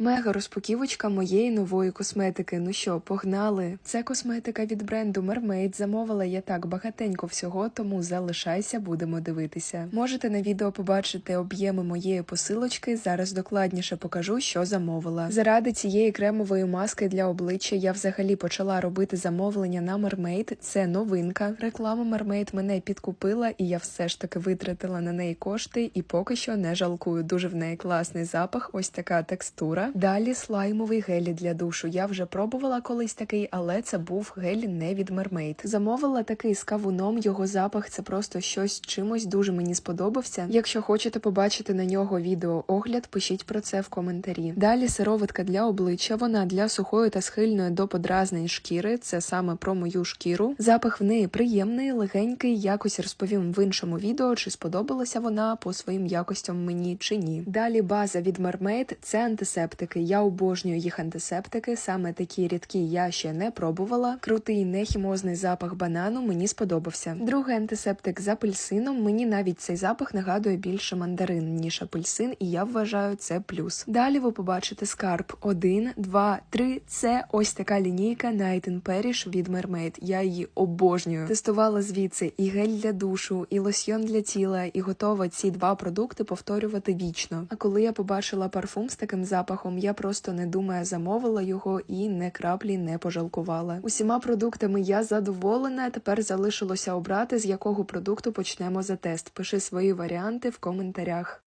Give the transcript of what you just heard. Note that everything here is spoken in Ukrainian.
Мега розпаківочка моєї нової косметики. Ну що, погнали? Це косметика від бренду Mermaid. Замовила я так багатенько всього, тому залишайся, будемо дивитися. Можете на відео побачити об'єми моєї посилочки. Зараз докладніше покажу, що замовила. Заради цієї кремової маски для обличчя я взагалі почала робити замовлення на Mermaid. Це новинка. Реклама Mermaid мене підкупила, і я все ж таки витратила на неї кошти, і поки що не жалкую. Дуже в неї класний запах. Ось така текстура. Далі слаймовий гелі для душу. Я вже пробувала колись такий, але це був гель не від Mermaid. Замовила такий з кавуном. Його запах це просто щось чимось дуже мені сподобався. Якщо хочете побачити на нього відео огляд, пишіть про це в коментарі. Далі сироватка для обличчя. Вона для сухої та схильної до подразнень шкіри. Це саме про мою шкіру. Запах в неї приємний, легенький. Якось розповім в іншому відео, чи сподобалася вона по своїм якостям мені чи ні. Далі база від Mermaid – це антисептики. Я обожнюю їх антисептики. Саме такі рідкі я ще не пробувала. Крутий нехімозний запах банану мені сподобався. Другий антисептик з апельсином. Мені навіть цей запах нагадує більше мандарин ніж апельсин, і я вважаю це плюс. Далі ви побачите скарб 1, 2, 3. Це ось така лінійка Night in Parish від Mermaid. Я її обожнюю. Тестувала звідси і гель для душу, і лосьйон для тіла, і готова ці два продукти повторювати вічно. А коли я побачила парфум з таким запахом, я просто не думаю, замовила його і не краплі не пожалкувала. Усіма продуктами я задоволена. Тепер залишилося обрати, з якого продукту почнемо за тест. Пиши свої варіанти в коментарях.